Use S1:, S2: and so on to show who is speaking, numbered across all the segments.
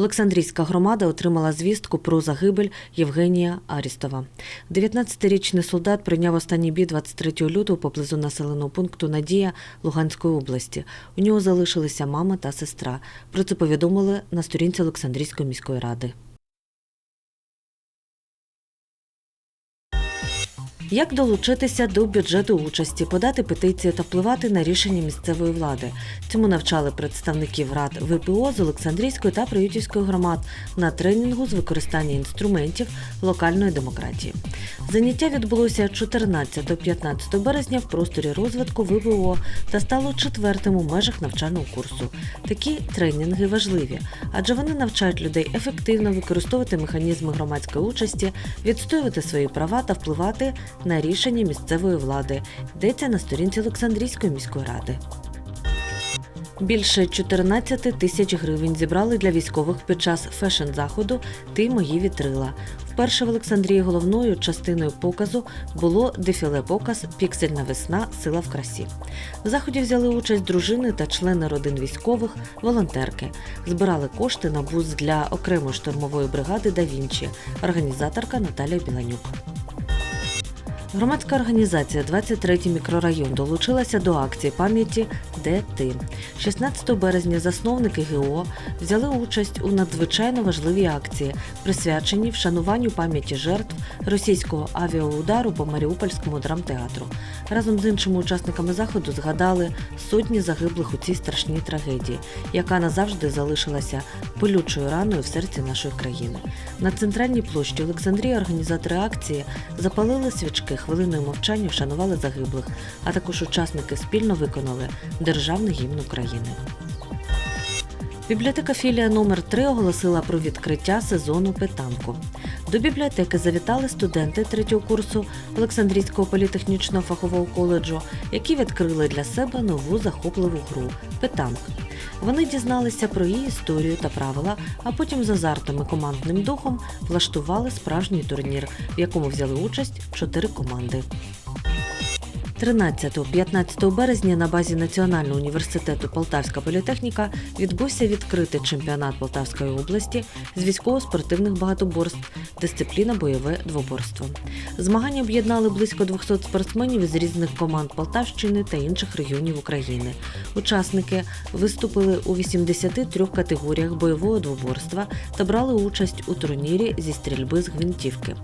S1: Олександрійська громада отримала звістку про загибель Євгенія Арістова. 19-річний солдат прийняв останній бій 23 лютого поблизу населеного пункту Надія Луганської області. У нього залишилися мама та сестра. Про це повідомили на сторінці Олександрійської міської ради. Як долучитися до бюджету участі, подати петиції та впливати на рішення місцевої влади? Цьому навчали представників рад ВПО з Олександрійської та Приютівської громад на тренінгу з використання інструментів локальної демократії. Заняття відбулося 14-15 березня в просторі розвитку ВПО та стало четвертим у межах навчального курсу. Такі тренінги важливі, адже вони навчають людей ефективно використовувати механізми громадської участі, відстоювати свої права та впливати на рішення місцевої влади. Йдеться на сторінці Олександрійської міської ради. Більше 14 тисяч гривень зібрали для військових під час фешн-заходу Ти мої вітрила. Вперше в Олександрії головною частиною показу було дефіле-показ Піксельна весна Сила в красі. В заході взяли участь дружини та члени родин військових, волонтерки. Збирали кошти на бус для окремої штурмової бригади Да Вінчі, організаторка Наталія Біланюк. Громадська організація «23 мікрорайон долучилася до акції пам'яті Де ти 16 березня. Засновники ГО взяли участь у надзвичайно важливій акції, присвяченій вшануванню пам'яті жертв російського авіаудару по Маріупольському драмтеатру. Разом з іншими учасниками заходу згадали сотні загиблих у цій страшній трагедії, яка назавжди залишилася болючою раною в серці нашої країни. На центральній площі Олександрії організатори акції запалили свічки, хвилиною мовчання вшанували загиблих, а також учасники спільно виконали державний гімн України. Бібліотека філія номер 3 оголосила про відкриття сезону питанку. До бібліотеки завітали студенти третього курсу Олександрійського політехнічного фахового коледжу, які відкрили для себе нову захопливу гру питанк. Вони дізналися про її історію та правила, а потім з азартом і командним духом влаштували справжній турнір, в якому взяли участь чотири команди. 13-15 березня на базі Національного університету Полтавська політехніка відбувся відкритий чемпіонат Полтавської області з військово-спортивних багатоборств, дисципліна бойове двоборство. Змагання об'єднали близько 200 спортсменів із різних команд Полтавщини та інших регіонів України. Учасники виступили у 83 категоріях бойового двоборства та брали участь у турнірі зі стрільби з гвинтівки.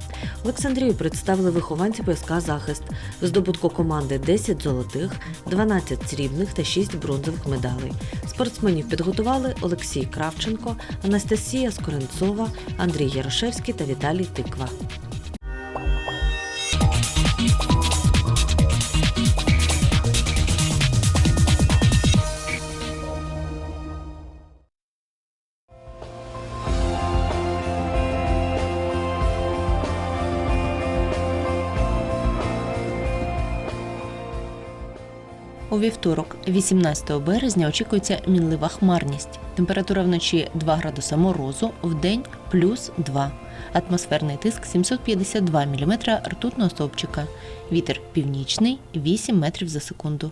S1: Олександрію представили вихованці ПСК Захист, здобутку команди 10 золотих, 12 срібних та 6 бронзових медалей. Спортсменів підготували Олексій Кравченко, Анастасія Скоренцова, Андрій Ярошевський та Віталій Тиква.
S2: У вівторок, 18 березня, очікується мінлива хмарність. Температура вночі 2 градуса морозу, в день плюс 2. Атмосферний тиск 752 мм ртутного стовпчика. Вітер північний 8 метрів за секунду.